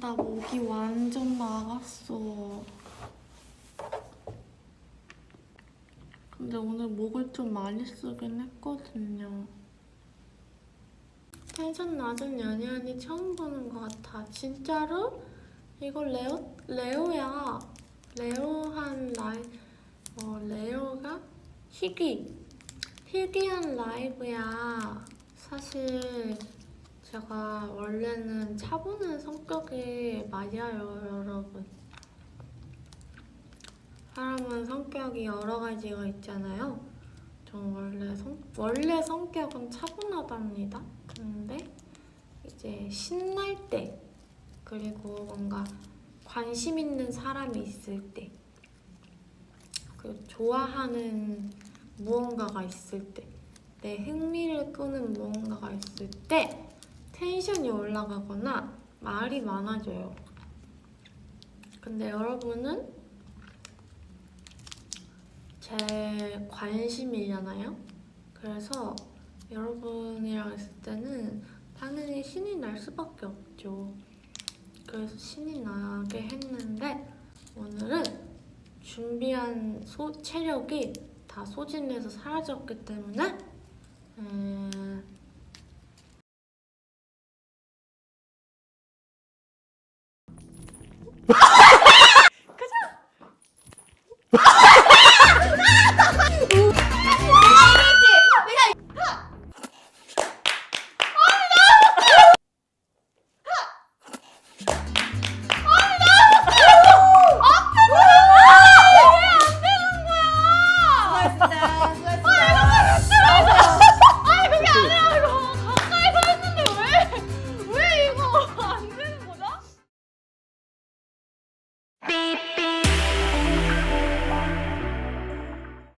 나 목이 완전 나갔어. 근데 오늘 목을 좀 많이 쓰긴 했거든요. 텐션 낮은 연예인이 처음 보는 것 같아. 진짜로? 이거 레오, 레오야. 레오한 라이, 어, 레오가 희귀. 희귀한 라이브야. 사실 제가 원래는 차분한 성격이 맞아요, 여러분. 사람은 성격이 여러 가지가 있잖아요. 전 원래 성, 원래 성격은 차분하답니다. 근데 이제 신날 때 그리고 뭔가 관심 있는 사람이 있을 때 그리고 좋아하는 무언가가 있을 때 내 흥미를 끄는 무언가가 있을 때 텐션이 올라가거나 말이 많아져요. 근데 여러분은 제 관심이잖아요. 그래서 여러분이랑 있을 때는 당연히 신이 날 수밖에 없죠. 그래서 신이 나게 했는데 오늘은 준비한 소, 체력이 다 소진해서 사라졌기 때문에 음,